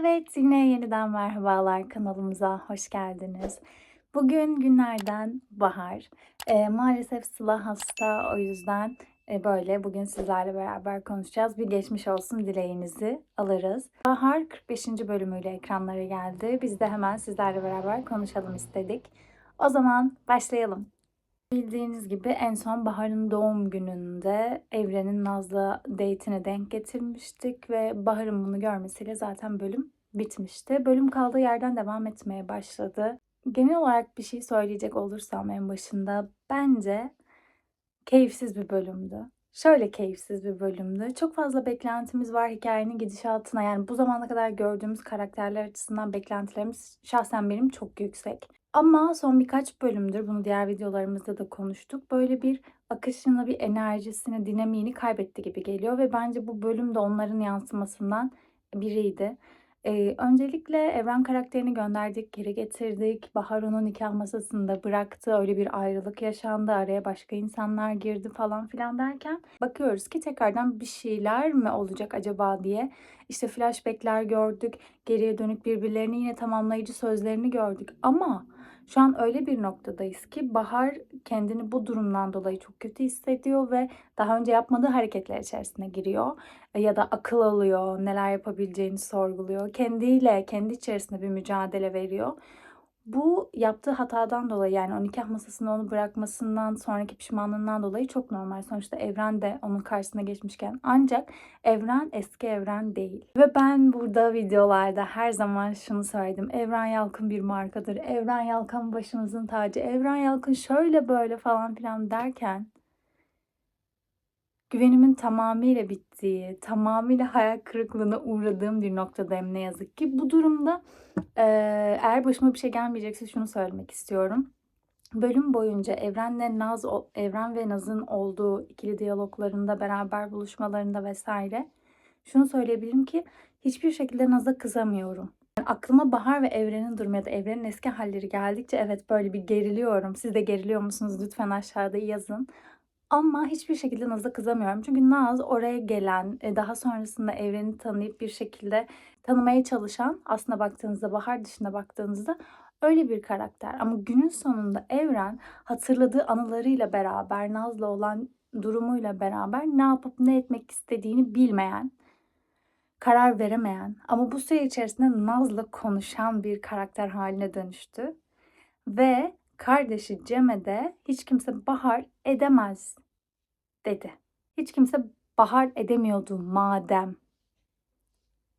Evet, yine yeniden merhabalar kanalımıza hoş geldiniz. Bugün günlerden bahar. Eee, maalesef Sıla hasta o yüzden e, böyle bugün sizlerle beraber konuşacağız. Bir geçmiş olsun dileğinizi alırız. Bahar 45. bölümüyle ekranlara geldi. Biz de hemen sizlerle beraber konuşalım istedik. O zaman başlayalım. Bildiğiniz gibi en son Bahar'ın doğum gününde Evren'in Naz'la date'ine denk getirmiştik ve Bahar'ın bunu görmesiyle zaten bölüm bitmişti. Bölüm kaldığı yerden devam etmeye başladı. Genel olarak bir şey söyleyecek olursam en başında bence keyifsiz bir bölümdü. Şöyle keyifsiz bir bölümdü. Çok fazla beklentimiz var hikayenin gidişatına. Yani bu zamana kadar gördüğümüz karakterler açısından beklentilerimiz şahsen benim çok yüksek. Ama son birkaç bölümdür bunu diğer videolarımızda da konuştuk. Böyle bir akışını, bir enerjisini, dinamiğini kaybetti gibi geliyor ve bence bu bölüm de onların yansımasından biriydi. Ee, öncelikle Evren karakterini gönderdik, geri getirdik. Bahar onu nikah masasında bıraktı. Öyle bir ayrılık yaşandı. Araya başka insanlar girdi falan filan derken bakıyoruz ki tekrardan bir şeyler mi olacak acaba diye. İşte flashbackler gördük. Geriye dönük birbirlerini yine tamamlayıcı sözlerini gördük. Ama şu an öyle bir noktadayız ki Bahar kendini bu durumdan dolayı çok kötü hissediyor ve daha önce yapmadığı hareketler içerisine giriyor. Ya da akıl alıyor, neler yapabileceğini sorguluyor. Kendiyle, kendi içerisinde bir mücadele veriyor. Bu yaptığı hatadan dolayı yani o nikah masasında onu bırakmasından sonraki pişmanlığından dolayı çok normal. Sonuçta Evren de onun karşısına geçmişken ancak Evren eski Evren değil. Ve ben burada videolarda her zaman şunu söyledim. Evren Yalkın bir markadır. Evren Yalkın başımızın tacı. Evren Yalkın şöyle böyle falan filan derken güvenimin tamamıyla bittiği, tamamıyla hayal kırıklığına uğradığım bir noktadayım ne yazık ki. Bu durumda eğer başıma bir şey gelmeyecekse şunu söylemek istiyorum. Bölüm boyunca Evren'le Naz, Evren ve Naz'ın olduğu ikili diyaloglarında, beraber buluşmalarında vesaire şunu söyleyebilirim ki hiçbir şekilde Naz'a kızamıyorum. Yani aklıma Bahar ve Evren'in durumu ya da Evren'in eski halleri geldikçe evet böyle bir geriliyorum. Siz de geriliyor musunuz? Lütfen aşağıda yazın. Ama hiçbir şekilde Naz'a kızamıyorum. Çünkü Naz oraya gelen, e, daha sonrasında evreni tanıyıp bir şekilde tanımaya çalışan, aslında baktığınızda Bahar dışında baktığınızda öyle bir karakter. Ama günün sonunda Evren hatırladığı anılarıyla beraber, Naz'la olan durumuyla beraber ne yapıp ne etmek istediğini bilmeyen, karar veremeyen ama bu süre içerisinde Naz'la konuşan bir karakter haline dönüştü. Ve kardeşi Cem'e de hiç kimse bahar edemez dedi. Hiç kimse bahar edemiyordu madem.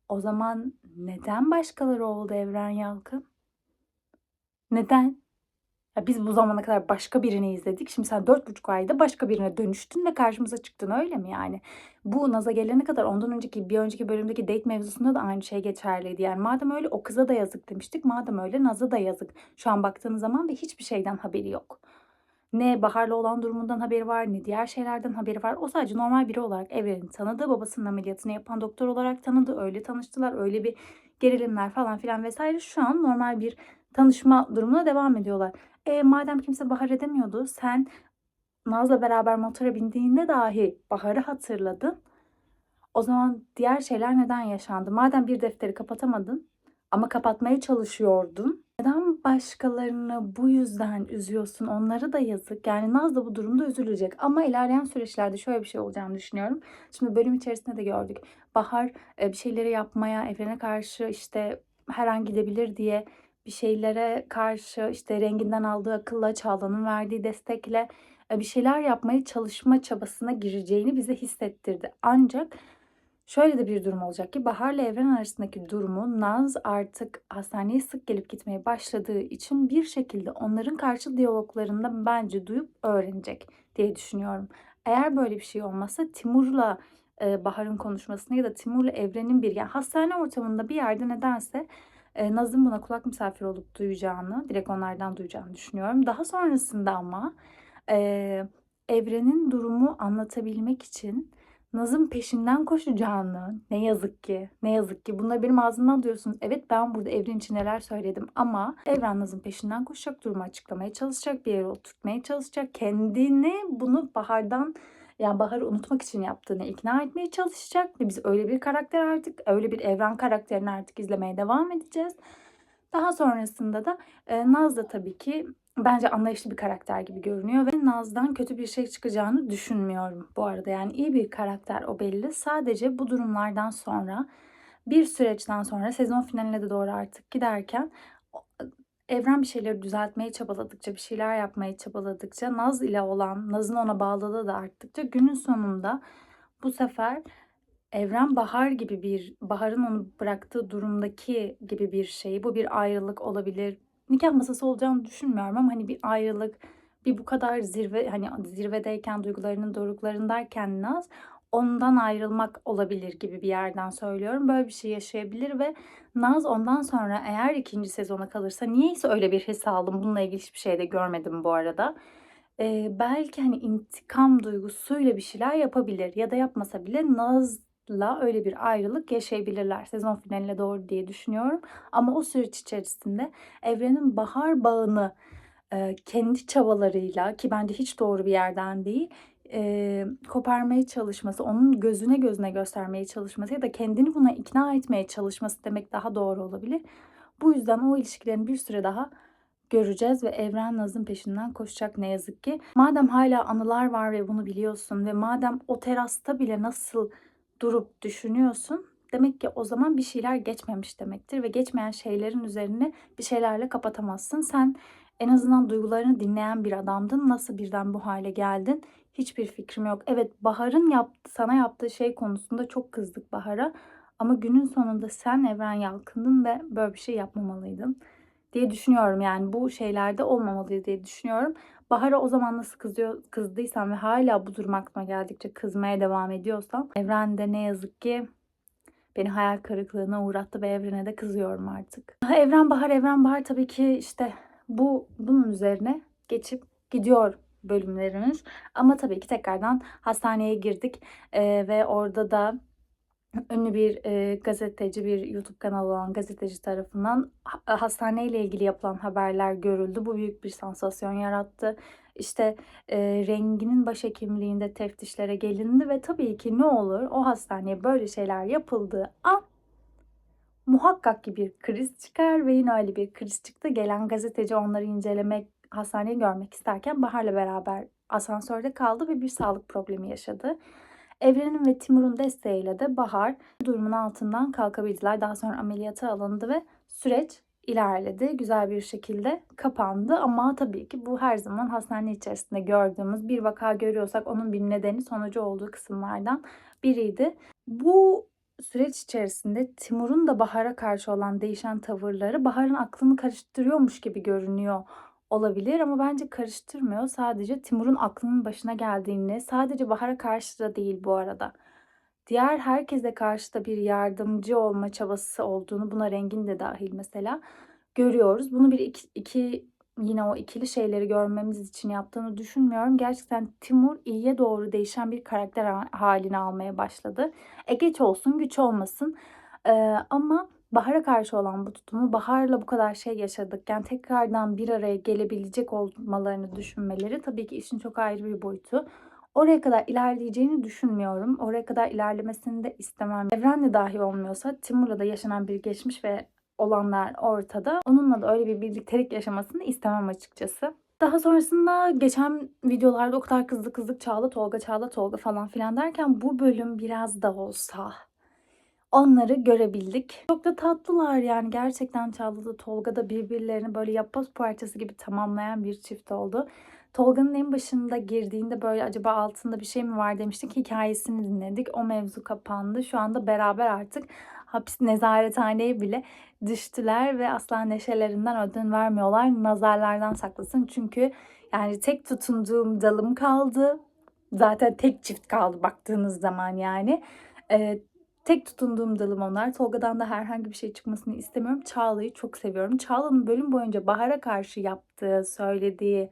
O zaman neden başkaları oldu Evren Yalkın? Neden? Ya biz bu zamana kadar başka birini izledik. Şimdi sen dört buçuk ayda başka birine dönüştün ve karşımıza çıktın öyle mi yani? Bu Naz'a gelene kadar ondan önceki bir önceki bölümdeki date mevzusunda da aynı şey geçerliydi. Yani madem öyle o kıza da yazık demiştik. Madem öyle Naz'a da yazık. Şu an baktığınız zaman ve hiçbir şeyden haberi yok. Ne Bahar'la olan durumundan haberi var ne diğer şeylerden haberi var. O sadece normal biri olarak Evren'i tanıdı. Babasının ameliyatını yapan doktor olarak tanıdı. Öyle tanıştılar. Öyle bir gerilimler falan filan vesaire. Şu an normal bir tanışma durumuna devam ediyorlar. E, madem kimse Bahar edemiyordu sen Naz'la beraber motora bindiğinde dahi Bahar'ı hatırladın. O zaman diğer şeyler neden yaşandı? Madem bir defteri kapatamadın ama kapatmaya çalışıyordun. Neden başkalarını bu yüzden üzüyorsun? Onları da yazık. Yani Naz da bu durumda üzülecek. Ama ilerleyen süreçlerde şöyle bir şey olacağını düşünüyorum. Şimdi bölüm içerisinde de gördük. Bahar bir şeyleri yapmaya, evrene karşı işte her an gidebilir diye bir şeylere karşı işte renginden aldığı akılla, Çağla'nın verdiği destekle bir şeyler yapmaya çalışma çabasına gireceğini bize hissettirdi. Ancak şöyle de bir durum olacak ki Bahar'la Evren arasındaki durumu Naz artık hastaneye sık gelip gitmeye başladığı için bir şekilde onların karşı diyaloglarında bence duyup öğrenecek diye düşünüyorum. Eğer böyle bir şey olmazsa Timur'la Bahar'ın konuşmasını ya da Timur'la Evren'in bir yani hastane ortamında bir yerde nedense e, Naz'ın buna kulak misafir olup duyacağını, direkt onlardan duyacağını düşünüyorum. Daha sonrasında ama e, Evren'in durumu anlatabilmek için Naz'ın peşinden koşacağını ne yazık ki ne yazık ki bunları benim ağzımdan duyuyorsunuz. Evet ben burada Evren için neler söyledim ama Evren Naz'ın peşinden koşacak durumu açıklamaya çalışacak bir yere oturtmaya çalışacak. Kendini bunu Bahar'dan Yani Bahar'ı unutmak için yaptığını ikna etmeye çalışacak ve biz öyle bir karakter artık, öyle bir evren karakterini artık izlemeye devam edeceğiz. Daha sonrasında da e, Naz da tabii ki bence anlayışlı bir karakter gibi görünüyor ve Naz'dan kötü bir şey çıkacağını düşünmüyorum bu arada. Yani iyi bir karakter o belli. Sadece bu durumlardan sonra bir süreçten sonra sezon finaline de doğru artık giderken Evren bir şeyleri düzeltmeye çabaladıkça, bir şeyler yapmaya çabaladıkça, Naz ile olan, Naz'ın ona bağlılığı da arttıkça günün sonunda bu sefer Evren Bahar gibi bir, Bahar'ın onu bıraktığı durumdaki gibi bir şey. Bu bir ayrılık olabilir. Nikah masası olacağını düşünmüyorum ama hani bir ayrılık, bir bu kadar zirve hani zirvedeyken duygularının doruklarındayken Naz ondan ayrılmak olabilir gibi bir yerden söylüyorum. Böyle bir şey yaşayabilir ve Naz ondan sonra eğer ikinci sezona kalırsa niyeyse öyle bir his aldım. Bununla ilgili hiçbir şey de görmedim bu arada. Ee, belki hani intikam duygusuyla bir şeyler yapabilir ya da yapmasa bile Naz'la öyle bir ayrılık yaşayabilirler sezon finaline doğru diye düşünüyorum. Ama o süreç içerisinde evrenin bahar bağını kendi çabalarıyla ki bence hiç doğru bir yerden değil e, koparmaya çalışması, onun gözüne gözüne göstermeye çalışması ya da kendini buna ikna etmeye çalışması demek daha doğru olabilir. Bu yüzden o ilişkilerin bir süre daha göreceğiz ve Evren Naz'ın peşinden koşacak ne yazık ki. Madem hala anılar var ve bunu biliyorsun ve madem o terasta bile nasıl durup düşünüyorsun demek ki o zaman bir şeyler geçmemiş demektir ve geçmeyen şeylerin üzerine bir şeylerle kapatamazsın. Sen en azından duygularını dinleyen bir adamdın. Nasıl birden bu hale geldin? Hiçbir fikrim yok. Evet Bahar'ın yaptı, sana yaptığı şey konusunda çok kızdık Bahar'a. Ama günün sonunda sen Evren Yalkın'dın ve böyle bir şey yapmamalıydın diye düşünüyorum. Yani bu şeylerde olmamalıydı diye düşünüyorum. Bahar'a o zaman nasıl kızıyor, kızdıysam ve hala bu durum aklıma geldikçe kızmaya devam ediyorsam Evren de ne yazık ki beni hayal kırıklığına uğrattı ve Evren'e de kızıyorum artık. Evren Bahar, Evren Bahar tabii ki işte bu bunun üzerine geçip gidiyor bölümlerimiz. Ama tabii ki tekrardan hastaneye girdik ee, ve orada da ünlü bir e, gazeteci, bir YouTube kanalı olan gazeteci tarafından hastaneyle ilgili yapılan haberler görüldü. Bu büyük bir sansasyon yarattı. İşte e, renginin başhekimliğinde teftişlere gelindi ve tabii ki ne olur o hastaneye böyle şeyler yapıldığı an muhakkak ki bir kriz çıkar ve yine öyle bir kriz çıktı. Gelen gazeteci onları incelemek, hastaneyi görmek isterken Bahar'la beraber asansörde kaldı ve bir sağlık problemi yaşadı. Evren'in ve Timur'un desteğiyle de Bahar durumun altından kalkabildiler. Daha sonra ameliyata alındı ve süreç ilerledi. Güzel bir şekilde kapandı ama tabii ki bu her zaman hastane içerisinde gördüğümüz bir vaka görüyorsak onun bir nedeni sonucu olduğu kısımlardan biriydi. Bu süreç içerisinde Timur'un da Bahar'a karşı olan değişen tavırları Bahar'ın aklını karıştırıyormuş gibi görünüyor olabilir ama bence karıştırmıyor. Sadece Timur'un aklının başına geldiğini, sadece Bahar'a karşı da değil bu arada. Diğer herkese karşı da bir yardımcı olma çabası olduğunu, buna rengin de dahil mesela görüyoruz. Bunu bir iki, iki yine o ikili şeyleri görmemiz için yaptığını düşünmüyorum. Gerçekten Timur iyiye doğru değişen bir karakter haline almaya başladı. E geç olsun güç olmasın ee, ama Bahar'a karşı olan bu tutumu, Bahar'la bu kadar şey yaşadıkken tekrardan bir araya gelebilecek olmalarını düşünmeleri tabii ki işin çok ayrı bir boyutu. Oraya kadar ilerleyeceğini düşünmüyorum. Oraya kadar ilerlemesini de istemem. Evrenle dahi olmuyorsa Timur'la da yaşanan bir geçmiş ve olanlar ortada. Onunla da öyle bir birliktelik yaşamasını istemem açıkçası. Daha sonrasında geçen videolarda o kadar kızdı kızdık Çağla Tolga Çağla Tolga falan filan derken bu bölüm biraz da olsa onları görebildik. Çok da tatlılar yani gerçekten Çağla da Tolga da birbirlerini böyle yapboz parçası gibi tamamlayan bir çift oldu. Tolga'nın en başında girdiğinde böyle acaba altında bir şey mi var demiştik. Hikayesini dinledik. O mevzu kapandı. Şu anda beraber artık hapis nezarethaneye bile düştüler ve asla neşelerinden ödün vermiyorlar. Nazarlardan saklasın. Çünkü yani tek tutunduğum dalım kaldı. Zaten tek çift kaldı baktığınız zaman yani. Ee, tek tutunduğum dalım onlar. Tolga'dan da herhangi bir şey çıkmasını istemiyorum. Çağla'yı çok seviyorum. Çağla'nın bölüm boyunca Bahar'a karşı yaptığı, söylediği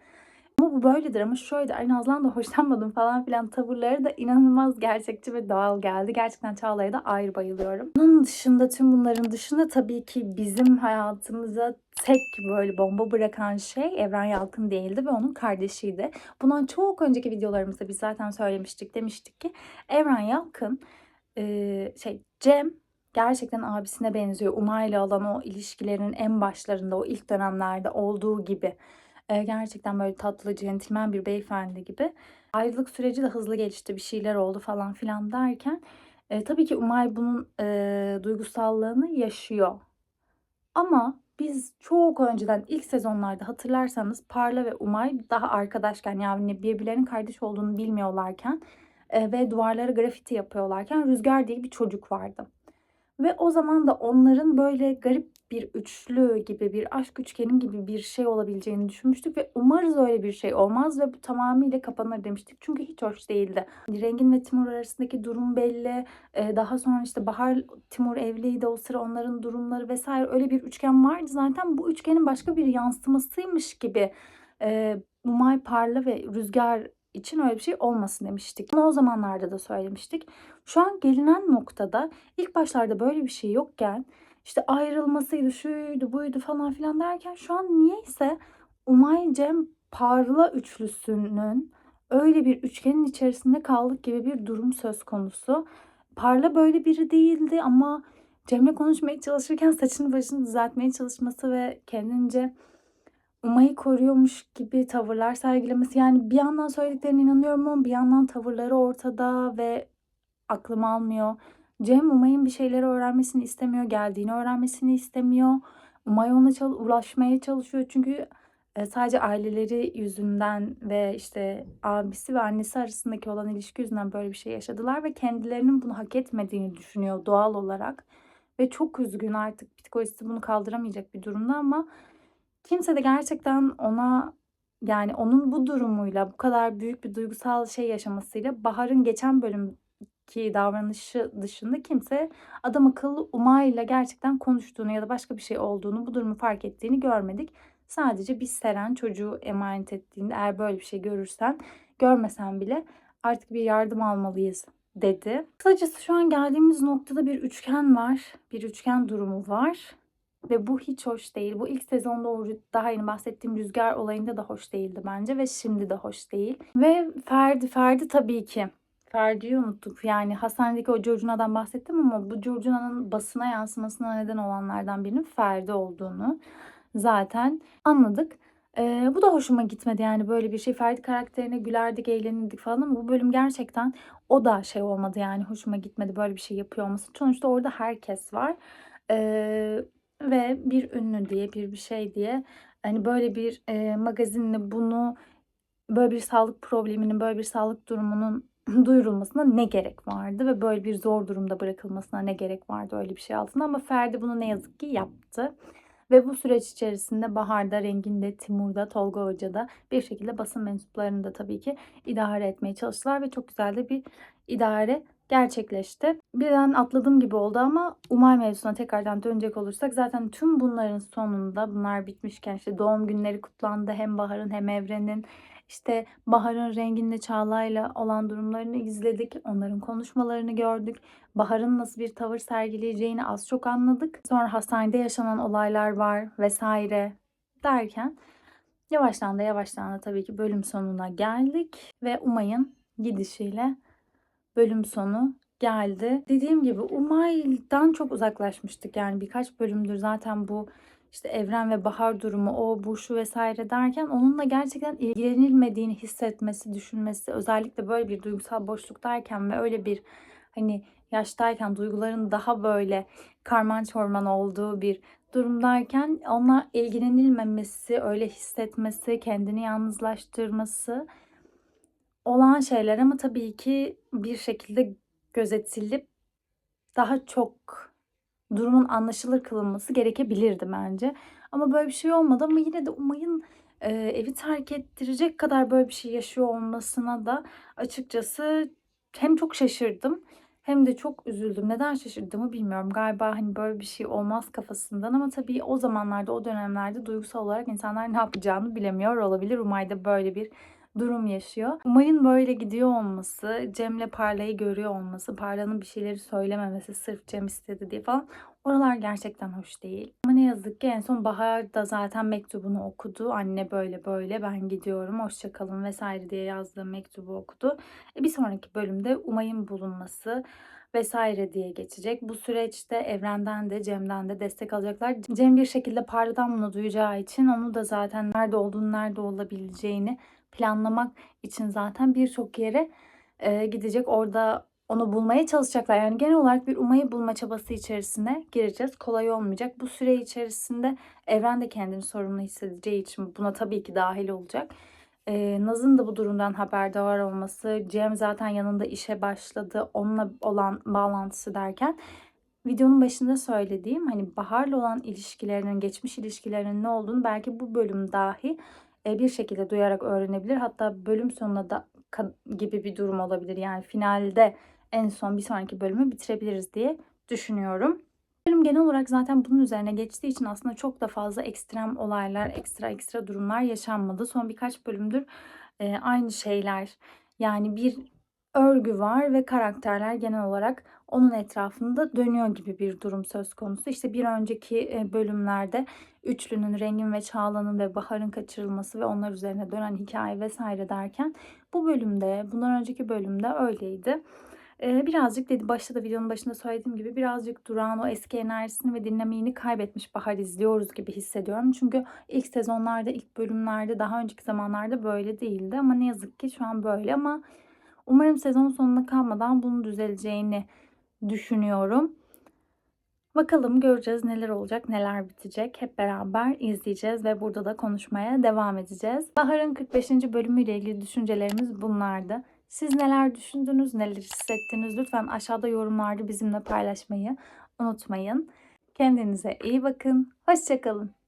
Ama bu böyledir ama şöyle ay Nazlı'dan da hoşlanmadım falan filan tavırları da inanılmaz gerçekçi ve doğal geldi. Gerçekten Çağla'ya da ayrı bayılıyorum. Bunun dışında tüm bunların dışında tabii ki bizim hayatımıza tek böyle bomba bırakan şey Evren Yalkın değildi ve onun kardeşiydi. Bundan çok önceki videolarımızda biz zaten söylemiştik. Demiştik ki Evren Yalkın eee, şey Cem gerçekten abisine benziyor. Umay'la olan o ilişkilerin en başlarında o ilk dönemlerde olduğu gibi. Eee, gerçekten böyle tatlı, centilmen bir beyefendi gibi. Ayrılık süreci de hızlı gelişti. Bir şeyler oldu falan filan derken eee, tabii ki Umay bunun eee, duygusallığını yaşıyor. Ama biz çok önceden ilk sezonlarda hatırlarsanız Parla ve Umay daha arkadaşken yani birbirlerinin kardeş olduğunu bilmiyorlarken ve duvarlara grafiti yapıyorlarken Rüzgar diye bir çocuk vardı. Ve o zaman da onların böyle garip bir üçlü gibi, bir aşk üçgeni gibi bir şey olabileceğini düşünmüştük ve umarız öyle bir şey olmaz ve bu tamamıyla kapanır demiştik. Çünkü hiç hoş değildi. Rengin ve Timur arasındaki durum belli. Ee, daha sonra işte Bahar Timur evliydi o sıra onların durumları vesaire öyle bir üçgen vardı zaten. Bu üçgenin başka bir yansımasıymış gibi e, Umay Parla ve Rüzgar için öyle bir şey olmasın demiştik. Bunu o zamanlarda da söylemiştik. Şu an gelinen noktada ilk başlarda böyle bir şey yokken işte ayrılmasıydı, şuydu, buydu falan filan derken şu an niyeyse Umay Cem Parla üçlüsünün öyle bir üçgenin içerisinde kaldık gibi bir durum söz konusu. Parla böyle biri değildi ama Cem'le konuşmaya çalışırken saçını başını düzeltmeye çalışması ve kendince Umay'ı koruyormuş gibi tavırlar sergilemesi. Yani bir yandan söylediklerine inanıyorum ama bir yandan tavırları ortada ve aklım almıyor. Cem Umay'ın bir şeyleri öğrenmesini istemiyor. Geldiğini öğrenmesini istemiyor. Umay ona çal- ulaşmaya çalışıyor. Çünkü e, sadece aileleri yüzünden ve işte abisi ve annesi arasındaki olan ilişki yüzünden böyle bir şey yaşadılar ve kendilerinin bunu hak etmediğini düşünüyor doğal olarak. Ve çok üzgün artık psikolojisi bunu kaldıramayacak bir durumda ama kimse de gerçekten ona yani onun bu durumuyla bu kadar büyük bir duygusal şey yaşamasıyla Bahar'ın geçen bölümki davranışı dışında kimse adam akıllı Umay'la gerçekten konuştuğunu ya da başka bir şey olduğunu bu durumu fark ettiğini görmedik. Sadece biz Seren çocuğu emanet ettiğinde eğer böyle bir şey görürsen görmesen bile artık bir yardım almalıyız dedi. Kısacası şu an geldiğimiz noktada bir üçgen var. Bir üçgen durumu var. Ve bu hiç hoş değil. Bu ilk sezonda daha yeni bahsettiğim rüzgar olayında da hoş değildi bence ve şimdi de hoş değil. Ve Ferdi, Ferdi tabii ki. Ferdi'yi unuttuk. Yani hastanedeki o curcunadan bahsettim ama bu curcunanın basına yansımasına neden olanlardan birinin Ferdi olduğunu zaten anladık. Ee, bu da hoşuma gitmedi yani böyle bir şey. Ferdi karakterine gülerdik, eğlenirdik falan ama bu bölüm gerçekten o da şey olmadı yani hoşuma gitmedi böyle bir şey yapıyor olması. Sonuçta orada herkes var. Ee, ve bir ünlü diye bir bir şey diye hani böyle bir e, magazinle bunu böyle bir sağlık probleminin böyle bir sağlık durumunun duyurulmasına ne gerek vardı ve böyle bir zor durumda bırakılmasına ne gerek vardı öyle bir şey altında ama Ferdi bunu ne yazık ki yaptı. Ve bu süreç içerisinde Bahar'da, Rengin'de, Timur'da, Tolga Hoca'da bir şekilde basın mensuplarını da tabii ki idare etmeye çalıştılar ve çok güzel de bir idare gerçekleşti. Birden atladığım gibi oldu ama Umay mevzusuna tekrardan dönecek olursak zaten tüm bunların sonunda bunlar bitmişken işte doğum günleri kutlandı hem Bahar'ın hem Evren'in işte Bahar'ın Rengin'le Çağla'yla olan durumlarını izledik. Onların konuşmalarını gördük. Bahar'ın nasıl bir tavır sergileyeceğini az çok anladık. Sonra hastanede yaşanan olaylar var vesaire derken yavaştan da yavaştan da tabii ki bölüm sonuna geldik ve Umay'ın gidişiyle bölüm sonu geldi. Dediğim gibi Umay'dan çok uzaklaşmıştık. Yani birkaç bölümdür zaten bu işte Evren ve Bahar durumu o bu şu vesaire derken onunla gerçekten ilgilenilmediğini hissetmesi, düşünmesi özellikle böyle bir duygusal boşluktayken ve öyle bir hani yaştayken duyguların daha böyle karman çorman olduğu bir durumdayken onunla ilgilenilmemesi, öyle hissetmesi, kendini yalnızlaştırması olan şeyler ama tabii ki bir şekilde gözetilip daha çok durumun anlaşılır kılınması gerekebilirdi bence. Ama böyle bir şey olmadı ama yine de Umay'ın e, evi terk ettirecek kadar böyle bir şey yaşıyor olmasına da açıkçası hem çok şaşırdım hem de çok üzüldüm. Neden şaşırdığımı bilmiyorum. Galiba hani böyle bir şey olmaz kafasından ama tabii o zamanlarda, o dönemlerde duygusal olarak insanlar ne yapacağını bilemiyor olabilir. Umay da böyle bir durum yaşıyor. Umay'ın böyle gidiyor olması, Cem'le Parla'yı görüyor olması, Parla'nın bir şeyleri söylememesi sırf Cem istedi diye falan oralar gerçekten hoş değil. Ama ne yazık ki en son Bahar da zaten mektubunu okudu. Anne böyle böyle ben gidiyorum hoşçakalın vesaire diye yazdığı mektubu okudu. E bir sonraki bölümde Umay'ın bulunması vesaire diye geçecek. Bu süreçte Evren'den de Cem'den de destek alacaklar. Cem bir şekilde Parla'dan bunu duyacağı için onu da zaten nerede olduğunu, nerede olabileceğini planlamak için zaten birçok yere e, gidecek. Orada onu bulmaya çalışacaklar. Yani genel olarak bir Umay'ı bulma çabası içerisine gireceğiz. Kolay olmayacak. Bu süre içerisinde Evren de kendini sorumlu hissedeceği için buna tabii ki dahil olacak. Ee, Naz'ın da bu durumdan haberdar olması, Cem zaten yanında işe başladı, onunla olan bağlantısı derken videonun başında söylediğim hani Bahar'la olan ilişkilerinin, geçmiş ilişkilerinin ne olduğunu belki bu bölüm dahi bir şekilde duyarak öğrenebilir. Hatta bölüm sonuna da gibi bir durum olabilir. Yani finalde en son bir sonraki bölümü bitirebiliriz diye düşünüyorum. Bölüm genel olarak zaten bunun üzerine geçtiği için aslında çok da fazla ekstrem olaylar, ekstra ekstra durumlar yaşanmadı. Son birkaç bölümdür e, aynı şeyler. Yani bir örgü var ve karakterler genel olarak onun etrafında dönüyor gibi bir durum söz konusu. İşte bir önceki e, bölümlerde üçlünün Rengin ve Çağla'nın ve Bahar'ın kaçırılması ve onlar üzerine dönen hikaye vesaire derken bu bölümde, bundan önceki bölümde öyleydi. Ee, birazcık dedi başta da videonun başında söylediğim gibi birazcık Duran o eski enerjisini ve dinamiğini kaybetmiş Bahar izliyoruz gibi hissediyorum. Çünkü ilk sezonlarda, ilk bölümlerde, daha önceki zamanlarda böyle değildi. Ama ne yazık ki şu an böyle ama umarım sezon sonuna kalmadan bunun düzeleceğini düşünüyorum. Bakalım göreceğiz neler olacak, neler bitecek. Hep beraber izleyeceğiz ve burada da konuşmaya devam edeceğiz. Bahar'ın 45. bölümüyle ilgili düşüncelerimiz bunlardı. Siz neler düşündünüz, neler hissettiniz? Lütfen aşağıda yorumlarda bizimle paylaşmayı unutmayın. Kendinize iyi bakın. Hoşçakalın.